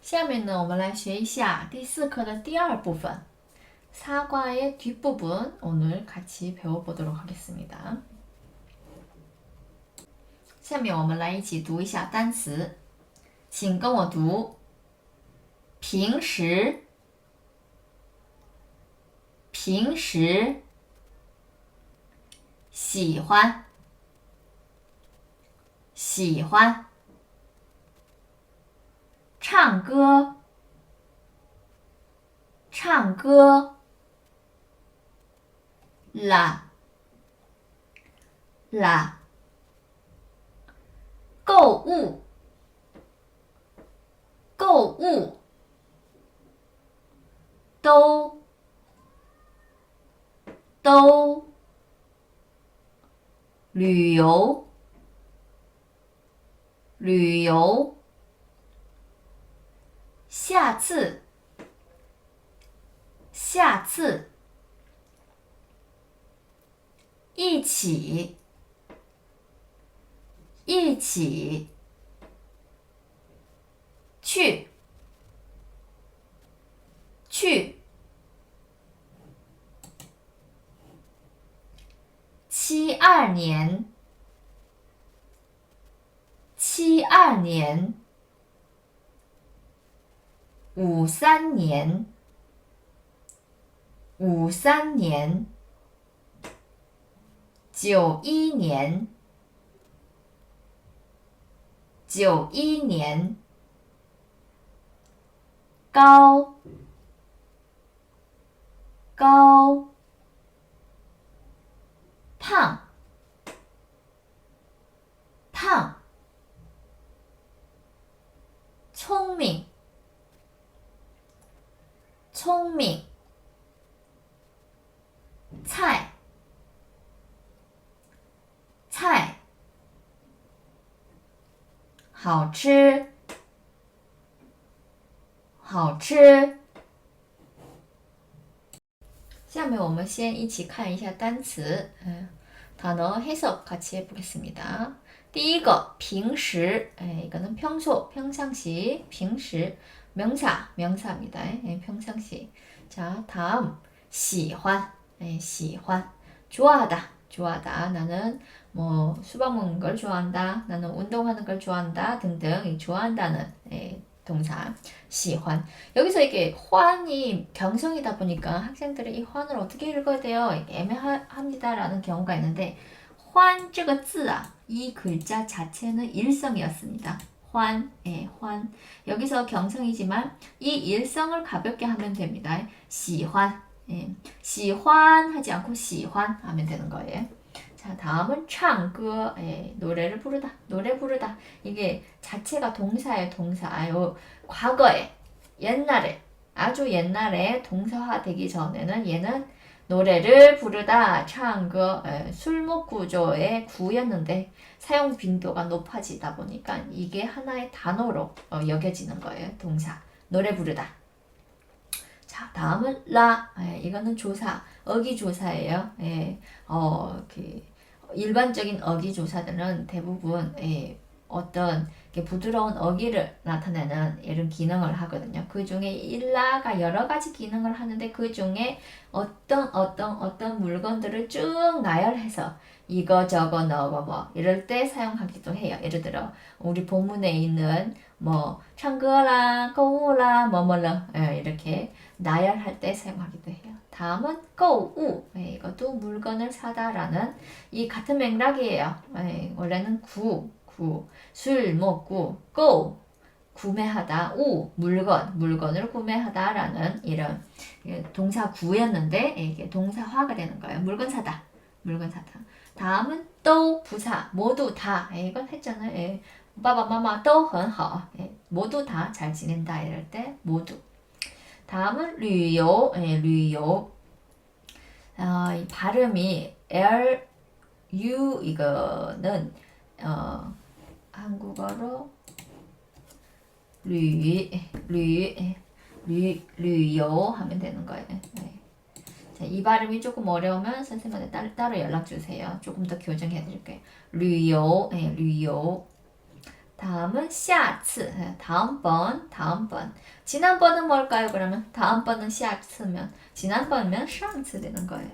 下面呢，我们来学一下第四课的第二部分。 사과의 뒷부분 오늘 같이 배워보도록 하겠습니다. 下面我们来一起读一下单词，请跟我读。平时，平时，喜欢，喜欢， 唱歌，唱歌。啦。啦，购物，购物，都。都，旅游，旅游，下次，下次。一起，一起。去，去。七二年，七二年，五三年，五三年。九一年，九一年，高，高，胖，胖，聪明，聪明，菜。菜，好吃，好吃。下面我们先一起看一下单词，嗯，단어해석같이해보겠습니다 第一个，平时，哎，이거는평소평상시平时명사명사입니다哎，평상시 자， 다음喜欢，哎，喜欢，좋아하다좋아하다나는 뭐 수박 먹는 걸 좋아한다. 나는 운동하는 걸 좋아한다. 등등 이 좋아한다는 예, 동사 喜欢 여기서 이게 환이 경성이다 보니까 학생들이 이 환을 어떻게 읽어야 돼요? 애매합니다라는 경우가 있는데 환这个字啊, 이 글자 자체는 일성이었습니다. 환, 예, 환. 여기서 경성이지만 이 일성을 가볍게 하면 됩니다. 시환, 예, 시환 하지 않고 시환 하면 되는 거예요. 자, 다음은 창歌, 그, 예, 노래를 부르다, 노래 부르다. 이게 자체가 동사예요, 동사. 요 과거에, 옛날에 아주 옛날에 동사화 되기 전에는 얘는 노래를 부르다, 唱歌, 예, 술목 구조의 구였는데 사용 빈도가 높아지다 보니까 이게 하나의 단어로 어, 여겨지는 거예요, 동사. 노래 부르다. 자, 다음은 라. 예, 이거는 조사, 어기 조사예요. 예, 어, 그, 일반적인 어기 조사들은 대부분 예, 어떤 부드러운 어기를 나타내는 이런 기능을 하거든요. 그 중에 일라가 여러 가지 기능을 하는데 그 중에 어떤 어떤 어떤 물건들을 쭉 나열해서 이거 저거 넣어 뭐 이럴 때 사용하기도 해요. 예를 들어 우리 본문에 있는 뭐 창거라, 거우라, 뭐뭐라 이렇게 나열할 때 사용하기도 해요. 다음은 거우 예, 이것도 물건을 사다라는 이 같은 맥락이에요. 예, 원래는 구 구, 술 먹고, go, 구매하다, 오, 물건, 물건을 구매하다라는 이런 동사 구였는데 이게 동사화가 되는 거예요. 물건 사다, 물건 사다. 다음은 또 부사, 모두 다. 이건 했잖아요. 예. 바바 마마 또很好. 모두 다 잘 지낸다 이럴 때 모두. 다음은 류요, 예, 류요. 어, 발음이 L U 이거는 어 한국어로 旅, 旅, 旅, 旅游 하면 되는 거예요. 네. 자, 이 발음이 조금 어려우면 선생님한테 따로, 따로 연락 주세요. 조금 더 교정해 드릴게요. 旅游, 예, 旅游. 다음은 下次 예, 다음번 다음번 지난번은 뭘까요 그러면 다음번은 下次면 지난번이면 上次 되는 거예요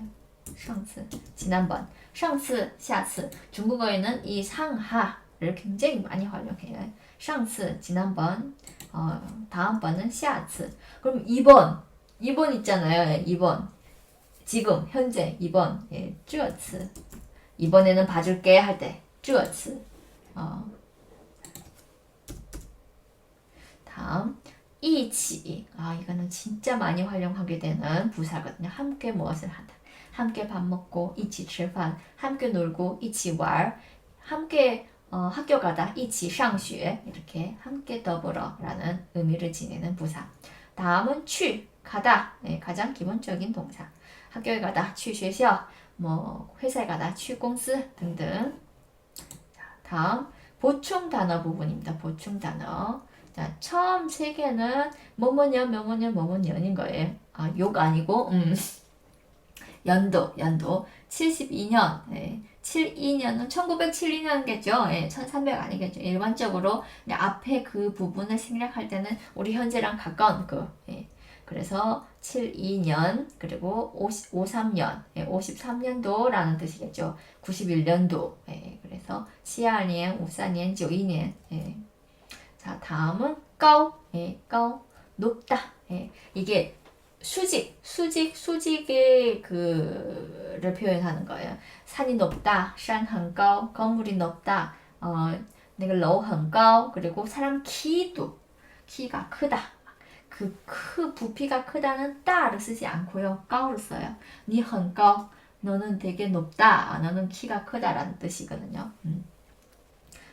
上次 지난번 上次 下次 중국어에는 이 상하 를 굉장히 많이 활용해요 上次 지난번 어, 다음번은 下次 그럼 2번 2번 있잖아요 예, 2번 지금 현재 2번 예, 这次 이번에는 봐줄게 할 때, 这次. 어. 다음, 一起. 아, 이거는 진짜 많이 활용하게 되는 부사거든요. 함께 무엇을 하다. 함께 밥 먹고, 一起吃饭. 함께 놀고, 一起玩. 함께 어, 학교 가다, 一起上学. 이렇게 함께 더불어라는 의미를 지니는 부사. 다음은 去, 가다. 네, 가장 기본적인 동사. 학교에 가다, 去学校. 뭐 회사에 가다 취공司 등등. 자, 다음 보충 단어 부분입니다. 보충 단어. 자, 처음 세 개는 뭐뭐년, 뭐뭐년, 뭐뭐년인 거예요. 아, 욕 아니고 음. 연도, 연도. 72년. 네. 72년은 1972년이겠죠. 예, 1300 아니겠죠. 일반적으로 앞에 그 부분을 생략할 때는 우리 현재랑 가까운 그 예. 그래서 72년 그리고 50, 53년, 예, 53년도라는 뜻이겠죠. 91년도. 예, 그래서 72년, 54년, 92년. 예. 자, 다음은 cao, 예, cao, 높다. 예, 이게 수직, 수직, 수직의 그를 표현하는 거예요. 산이 높다, 山很高, 건물이 높다, 어, 내가 楼很高, 그리고 사람 키도, 키가 크다. 그 크, 부피가 크다는 따를 쓰지 않고요. 까오를 써요. 니很 高, 너는 되게 높다. 너는 키가 크다라는 뜻이거든요. 음.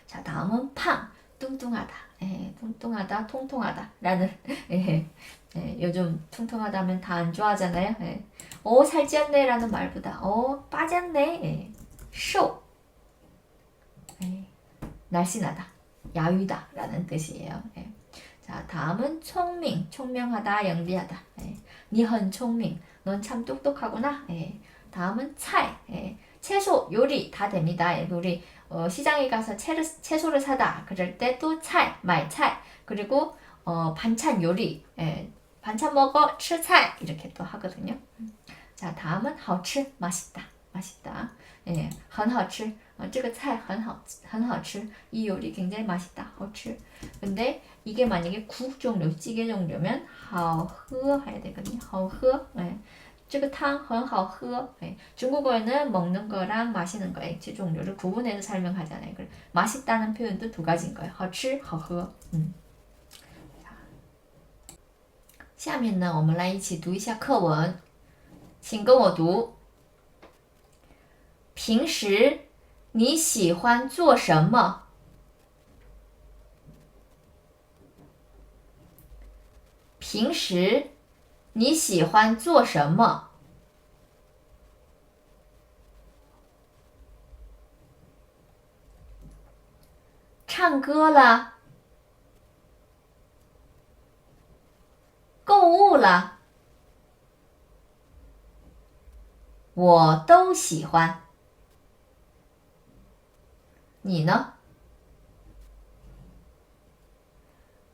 자, 다음은 팡, 뚱뚱하다. 예, 뚱뚱하다, 통통하다. 라는, 예, 예, 요즘 통통하다면 다 안 좋아하잖아요. 예. 어, 살쪘네 라는 말보다 어, 빠졌네. 예. 쇼. 예. 날씬하다. 야위다 라는 뜻이에요. 예. 자, 다음은 총명, 총명하다, 영리하다. 예. 니헌 총명, 넌 참 똑똑하구나. 예. 다음은 차이, 예. 채소, 요리 다 됩니다. 우리 어, 시장에 가서 채를, 채소를 사다 그럴 때 또 차이, 말차 그리고 어, 반찬 요리, 예. 반찬 먹어, 吃菜 이렇게 또 하거든요. 자, 다음은 好吃, 맛있다, 맛있다. 예, 很好吃. 어, 这个菜很好,很好吃. 이 요리 굉장히 맛있다, 好吃. 근데 이게 만약에 국 종류, 찌개 종류면 好喝 해야 되거든요. 好喝. 예. 这个汤很好喝. 예. 중국어에는 먹는 거랑 마시는 거 액체 종류를 구분해서 설명하잖아요. 그래, 맛있다는 표현도 두 가지인 거예요. 好吃,好喝. 음. 下面呢，我们来一起读一下课文，请跟我读。平时你喜欢做什么？平时你喜欢做什么？唱歌了，购物了，我都喜欢。你呢？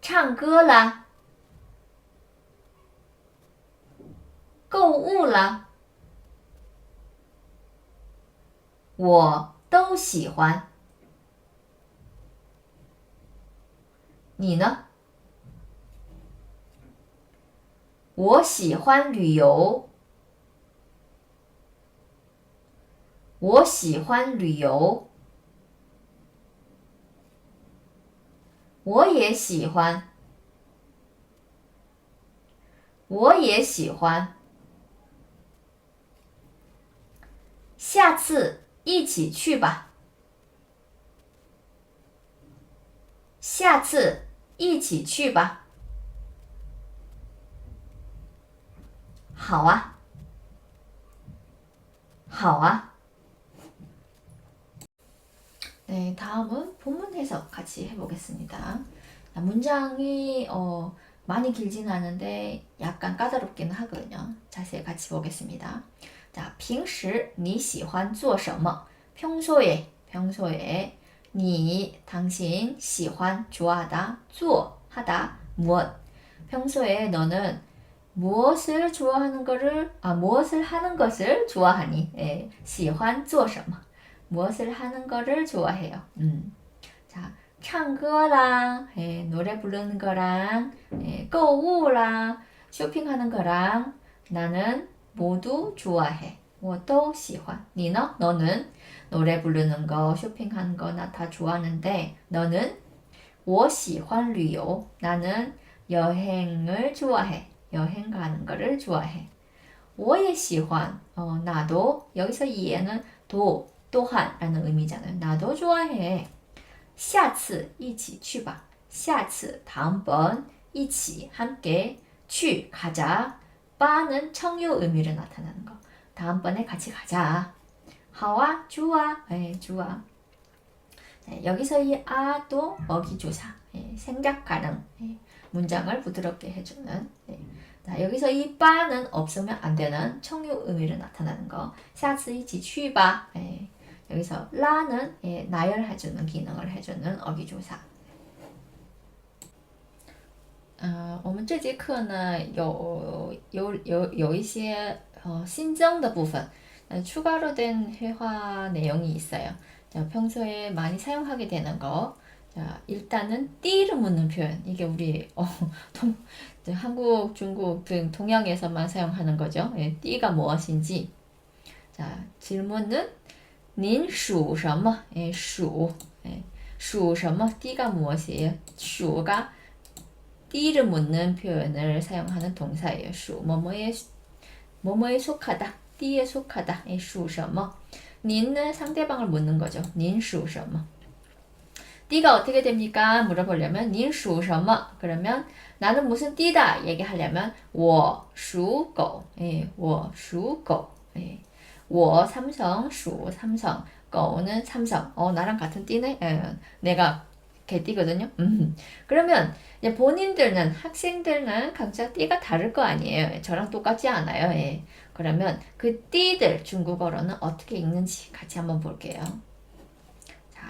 唱歌了，购物了，我都喜欢。你呢？我喜欢旅游，我喜欢旅游。我也喜欢，我也喜欢。下次一起去吧。下次一起去吧。好啊，好啊。 네, 다음은 본문 해석 같이 해보겠습니다. 자, 문장이 어, 많이 길진 않은데 약간 까다롭기는 하거든요. 자세히 같이 보겠습니다. 자, 平时你喜欢做什么? 평소에, 평소에 니 당신 喜欢 좋아하다 做 하다 무엇 평소에 너는 무엇을 좋아하는 거를 아 무엇을 하는 것을 좋아하니 예, 喜欢做什么 무엇을 하는 거를 좋아해요 음. 자, 唱歌랑 예, 노래 부르는 거랑 예, 购物랑 쇼핑하는 거랑 나는 모두 좋아해 我都喜欢 니너 너는 노래 부르는 거 쇼핑하는 거 나 다 좋아하는데 너는 我喜欢旅游 나는 여행을 좋아해 여행 가는 거를 좋아해 我也喜欢 어, 나도 여기서 이해는 도 또한라는 의미잖아요 나도 좋아해 下次一起去吧下次 다음번 一起 함께 去 가자 빠는 청유 의미를 나타내는 거 다음번에 같이 가자 하와 좋아 예, 좋아 네, 여기서 이 아도 어기조사 예, 생각 가능 예, 문장을 부드럽게 해주는 예. 자, 여기서 이 빠는 없으면 안 되는 청유 의미를 나타내는 거. 下次一起去吧. 예. 여기서 라는 예, 나열해주는 기능을 해주는 어기조사. 呃，我们这节课呢有有有有一些呃新增的部分，呃 추가로 된 회화 내용이 있어요. 자, 평소에 많이 사용하게 되는 거. 자, 일단은 띠를 묻는 표현. 이게 우리 어, 동, 이제 한국, 중국 등 동양에서만 사용하는 거죠. 예, 띠가 무엇인지. 자, 질문은 您属什么? 예, 属. 예, 属什么? 띠가 무엇이에요? 属가 띠를 묻는 표현을 사용하는 동사예요. 属 뭐뭐에 뭐뭐에 속하다. 띠에 속하다. 예, 属什么? 님은 상대방을 묻는 거죠. 您属什么? 띠가 어떻게 됩니까? 물어보려면 您属什么? 그러면 나는 무슨 띠다 얘기하려면 我属狗. 예, 我属狗. 예. 我 삼성, 属 삼성, 狗는 삼성. 어, 나랑 같은 띠네. 예, 내가 개띠거든요. 음. 그러면 이제 본인들은 학생들은 각자 띠가 다를 거 아니에요. 저랑 똑같지 않아요. 예. 그러면 그 띠들 중국어로는 어떻게 읽는지 같이 한번 볼게요.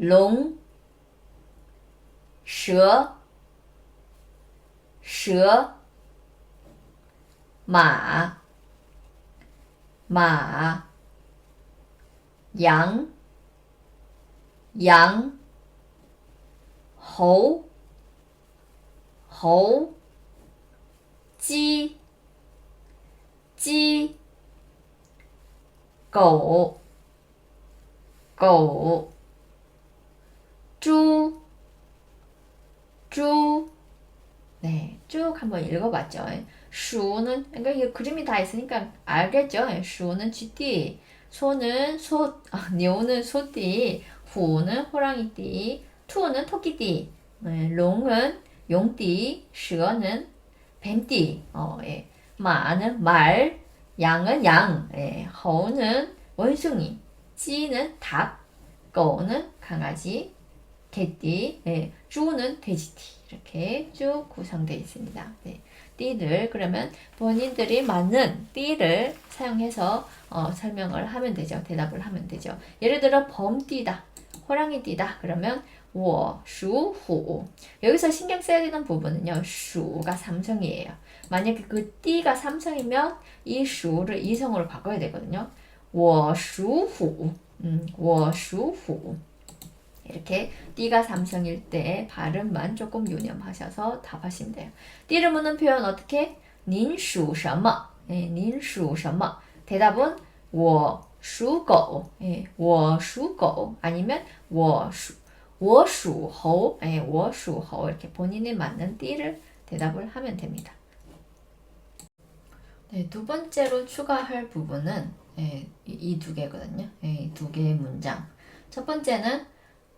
龙蛇,蛇,马,马,羊,羊,猴,猴,鸡,鸡,狗,狗, 쭉, 쭉, 네, 쭉 한번 읽어봤죠. 수는 그러니까 이 그림이 다 있으니까 알겠죠. 수는 쥐띠, 소는 소, 아, 는 소띠, 후는 호랑이띠, 투는 토끼띠, 네, 롱은 용띠, 시어는 뱀띠, 어, 예. 마는 말, 양은 양, 예. 허우는 원숭이, 찌는 닭, 거우는 강아지, 개띠, 예.猪는 돼지띠. 이렇게 쭉 구성되어 있습니다. 네. 띠를 그러면 본인들이 맞는 띠를 사용해서 어, 설명을 하면 되죠. 대답을 하면 되죠. 예를 들어 범띠다, 호랑이띠다. 그러면 我属虎. 여기서 신경 써야 되는 부분은요. 属가 삼성이에요. 만약에 그 띠가 삼성이면 이 수를 이성으로 바꿔야 되거든요. 我属虎. 음, 我属虎. 이렇게 띠가 삼성일 때 발음만 조금 유념하셔서 답하시면 돼요. 띠를 묻는 표현 어떻게? 您属什么? 예, 您属什么? 대답은 我属狗. 예, 我属狗. 아니면 我属我属猴. 예, 我属猴. 이렇게 본인이 맞는 띠를 대답을 하면 됩니다. 네, 두 번째로 추가할 부분은 예, 이 두 개거든요. 예, 두 개의 문장. 첫 번째는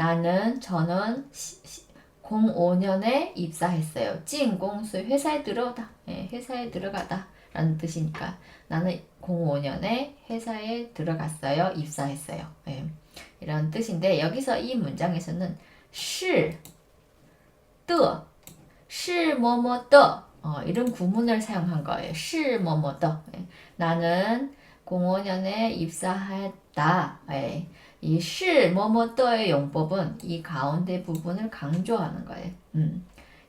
나는 저는 시, 시, 05년에 입사했어요. 찐공수 회사에 들어다. 예, 회사에 들어가다. 라는 뜻이니까 나는 05년에 회사에 들어갔어요. 입사했어요. 예, 이런 뜻인데 여기서 이 문장에서는 시, 더, 시, 뭐뭐, 더 어, 이런 구문을 사용한 거예요. 시, 뭐뭐, 더 예, 나는 05년에 입사했다. 예, 이是 뭐뭐 더의 용법은 이 가운데 부분을 강조하는 거예요. 음,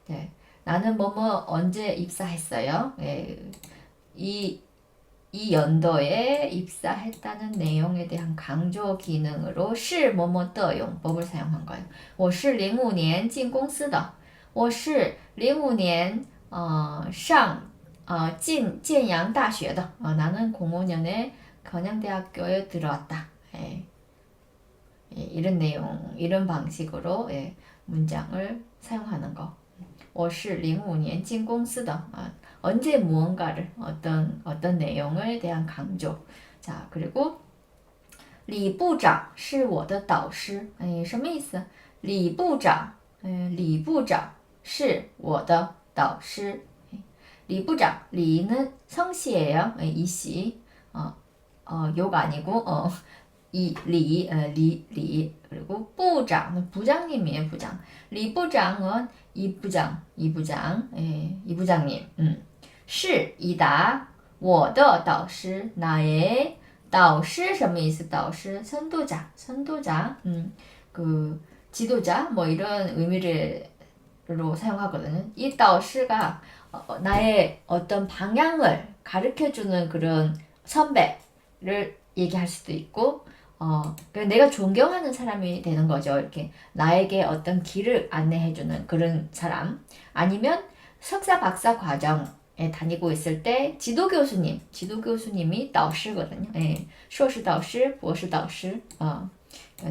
네. 나는 뭐뭐 언제 입사했어요. 예, 이, 이 연도에 입사했다는 내용에 대한 강조 기능으로 是 뭐뭐 더 용법을 사용한 거예요. 我是05年进公司的.我是05年 어, 上 어, 进 建阳 大学的. 어, 나는 05년에 건양대학교에 들어왔다. 예. 예, 이런 내용, 이런 방식으로 예, 문장을 사용하는 거. 我是05年进公司的. 아, 언제 무언가를 어떤 어떤 내용에 대한 강조. 자, 그리고 李部长是我的导师. 예, 什么意思?李部长, 예, 李部长是我的导师. 예, 李部长, 리는 성씨예요. 예, 이씨. 어, 어, 욕 아니고 어, 이, 리, 어, 리, 리, 그리고 부장, 부장님이에요, 부장. 리 부장은 이 부장, 이 부장, 예, 이 부장님. 음. 是, 이다, 我的导师, 나의 导师 什么意思? 导师, 선도자, 선도자, 음, 그, 지도자, 뭐 이런 의미로 사용하거든요. 이 导师가 어, 나의 어떤 방향을 가르쳐주는 그런 선배를 얘기할 수도 있고, 어, 그러니까 내가 존경하는 사람이 되는 거죠. 이렇게 나에게 어떤 길을 안내해주는 그런 사람. 아니면 석사 박사 과정에 다니고 있을 때 지도 교수님, 지도 교수님이 导师거든요 예, 硕士导师,博士导师, 어,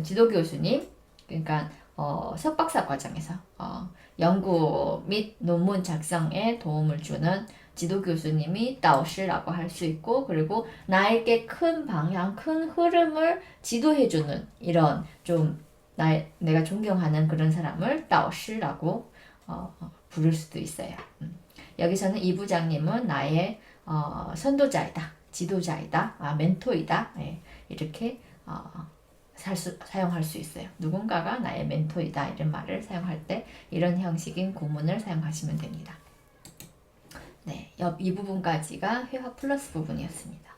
지도 교수님, 그러니까 어, 석박사 과정에서 어, 연구 및 논문 작성에 도움을 주는 지도 교수님이 따오시라고 할 수 있고 그리고 나에게 큰 방향, 큰 흐름을 지도해 주는 이런 좀 나, 내가 존경하는 그런 사람을 따오시라고 어, 어 부를 수도 있어요. 음. 여기서는 이 부장님은 나의 어, 선도자이다, 지도자이다, 아, 멘토이다 예, 이렇게 어, 수, 사용할 수 있어요. 누군가가 나의 멘토이다 이런 말을 사용할 때 이런 형식인 구문을 사용하시면 됩니다. 네, 옆 이 부분까지가 회화 플러스 부분이었습니다.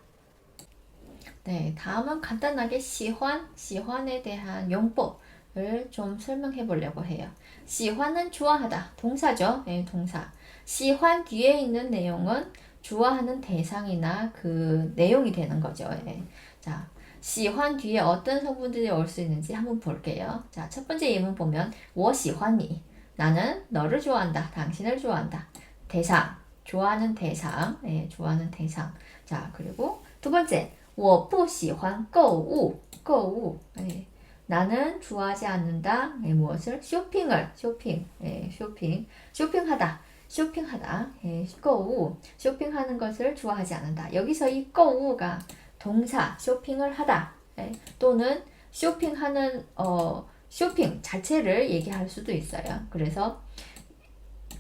네, 다음은 간단하게 시환, 시환에 대한 용법을 좀 설명해 보려고 해요. 시환은 좋아하다, 동사죠. 네, 동사. 시환 뒤에 있는 내용은 좋아하는 대상이나 그 내용이 되는 거죠. 네. 자, 시환 뒤에 어떤 성분들이 올 수 있는지 한번 볼게요. 자, 첫 번째 예문 보면 我喜欢你. 나는 너를 좋아한다. 당신을 좋아한다. 대상. 좋아하는 대상, 예, 좋아하는 대상. 자, 그리고 두 번째, 我不喜欢购物,购物. 예, 나는 좋아하지 않는다. 예, 무엇을? 쇼핑을, 쇼핑, 예, 쇼핑, 쇼핑하다, 쇼핑하다. 예, 购物, 쇼핑하는 것을 좋아하지 않는다. 여기서 이 购物가 동사, 쇼핑을 하다, 예, 또는 쇼핑하는 어, 쇼핑 자체를 얘기할 수도 있어요. 그래서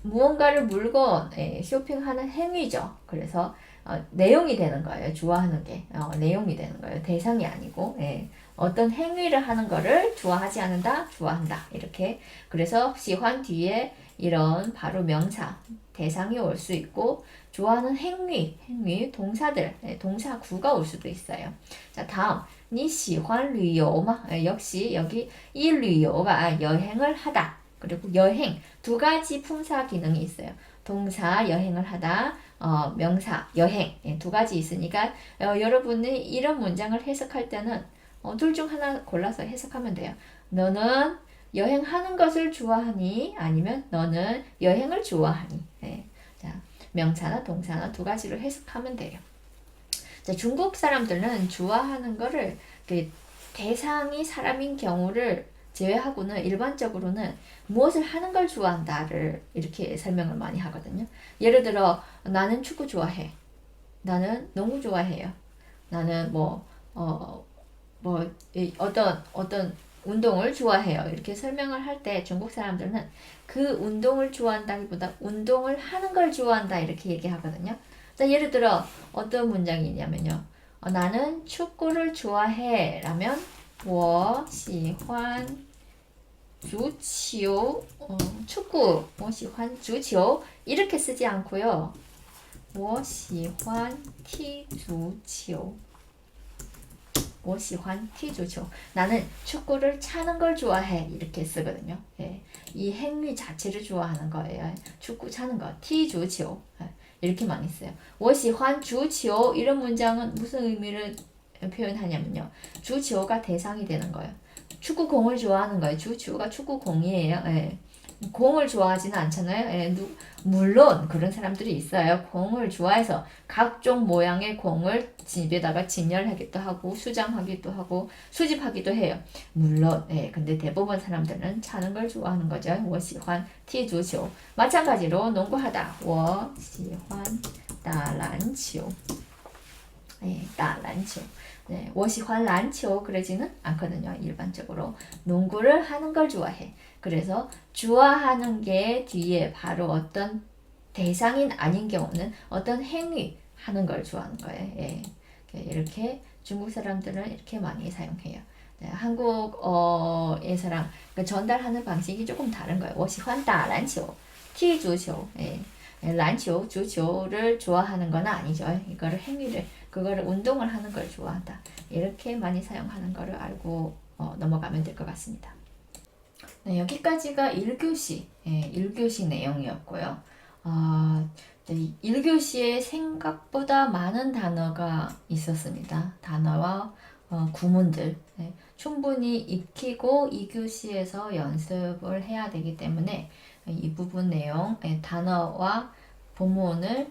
무언가를 물건 예, 쇼핑하는 행위죠. 그래서 어, 내용이 되는 거예요. 좋아하는 게 어, 내용이 되는 거예요. 대상이 아니고 예, 어떤 행위를 하는 거를 좋아하지 않는다, 좋아한다 이렇게 그래서 시환 뒤에 이런 바로 명사 대상이 올 수 있고 좋아하는 행위, 행위 동사들, 예, 동사구가 올 수도 있어요. 자 다음 니 시환 류요마 예, 역시 여기 이 류요가 여행을 하다 그리고 여행 두 가지 품사 기능이 있어요. 동사 여행을 하다, 어, 명사 여행 예, 두 가지 있으니까 어, 여러분이 이런 문장을 해석할 때는 어, 둘 중 하나 골라서 해석하면 돼요. 너는 여행하는 것을 좋아하니? 아니면 너는 여행을 좋아하니? 네. 자, 명사나 동사나 두 가지로 해석하면 돼요. 자, 중국 사람들은 좋아하는 거를 그 대상이 사람인 경우를 제외하고는 일반적으로는 무엇을 하는 걸 좋아한다를 이렇게 설명을 많이 하거든요. 예를 들어 나는 축구 좋아해. 나는 농구 좋아해요. 나는 뭐 어, 뭐 이, 어떤 어떤 운동을 좋아해요. 이렇게 설명을 할 때 중국 사람들은 그 운동을 좋아한다기보다 운동을 하는 걸 좋아한다 이렇게 얘기하거든요. 자, 예를 들어 어떤 문장이 있냐면요. 어, 나는 축구를 좋아해. 라면 我喜欢 足球. 어, 축구. 我喜欢足球. 이렇게 쓰지 않고요. 我喜欢踢足球.我喜欢踢足球. 나는 축구를 차는 걸 좋아해. 이렇게 쓰거든요. 예. 이 행위 자체를 좋아하는 거예요. 축구 차는 거. 踢足球. 예. 이렇게 많이 써요. 我喜欢足球 이런 문장은 무슨 의미를 표현하냐면요. 주치오가 대상이 되는 거예요. 축구공을 좋아하는 거예요. 주치오가 축구공이에요. 예. 공을 좋아하지는 않잖아요. 예, 누, 물론 그런 사람들이 있어요. 공을 좋아해서 각종 모양의 공을 집에다가 진열하기도 하고 수장하기도 하고 수집하기도 해요. 물론 예, 근데 대부분 사람들은 차는 걸 좋아하는 거죠. 我喜欢踢足球. 마찬가지로 농구하다. 我喜欢打篮球. 예, 打篮球. 네, 我喜欢篮球 그러지는 않거든요. 일반적으로 농구를 하는 걸 좋아해. 그래서 좋아하는 게 뒤에 바로 어떤 대상인 아닌 경우는 어떤 행위 하는 걸 좋아하는 거예요. 예. 이렇게 중국 사람들은 이렇게 많이 사용해요. 네, 한국어에서랑 그 전달하는 방식이 조금 다른 거예요. 我喜欢打篮球,踢足球. 예. 란치오, 주치오를 좋아하는 건 아니죠. 이거를 행위를, 그거를 운동을 하는 걸 좋아한다. 이렇게 많이 사용하는 거를 알고 어, 넘어가면 될 것 같습니다. 네, 여기까지가 1교시, 예, 1교시 내용이었고요. 어, 1교시에 생각보다 많은 단어가 있었습니다. 단어와 어, 구문들. 네, 충분히 익히고 2교시에서 연습을 해야 되기 때문에 이 부분 내용, 예, 단어와 본문을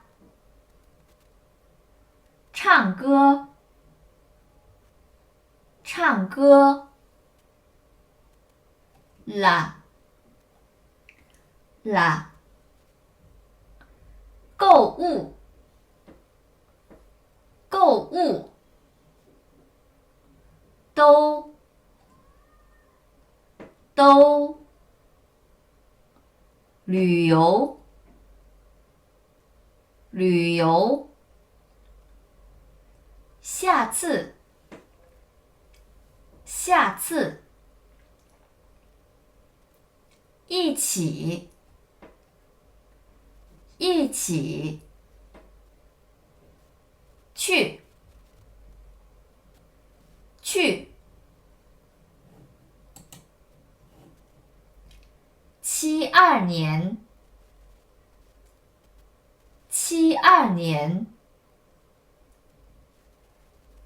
唱歌，唱歌，啦，啦，购物，购物，都，都，旅游。旅游，下次，下次，一起，一起，去，去，七二年。七二年，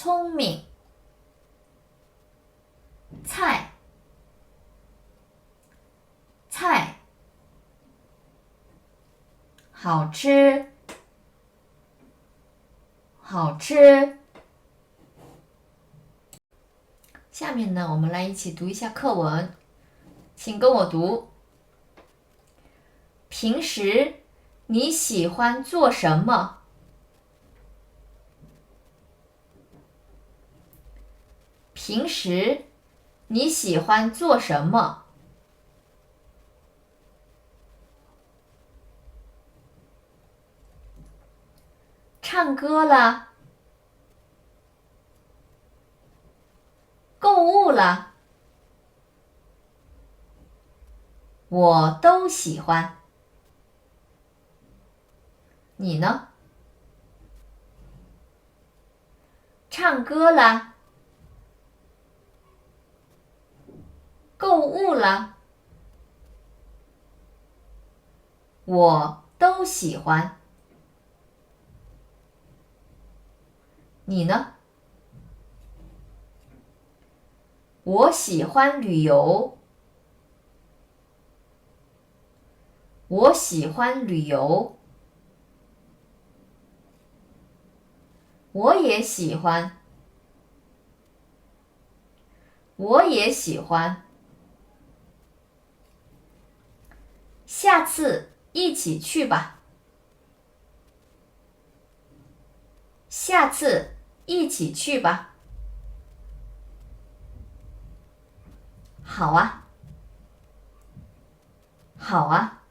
聪明，菜，菜，好吃，好吃。下面呢，我们来一起读一下课文。请跟我读。平时你喜欢做什么？平时你喜欢做什么？唱歌了，购物了，我都喜欢。你呢？唱歌了，购物了，我都喜欢。你呢？我喜欢旅游。我喜欢旅游。我也喜欢。我也喜欢。下次一起去吧。下次一起去吧。好啊。好啊。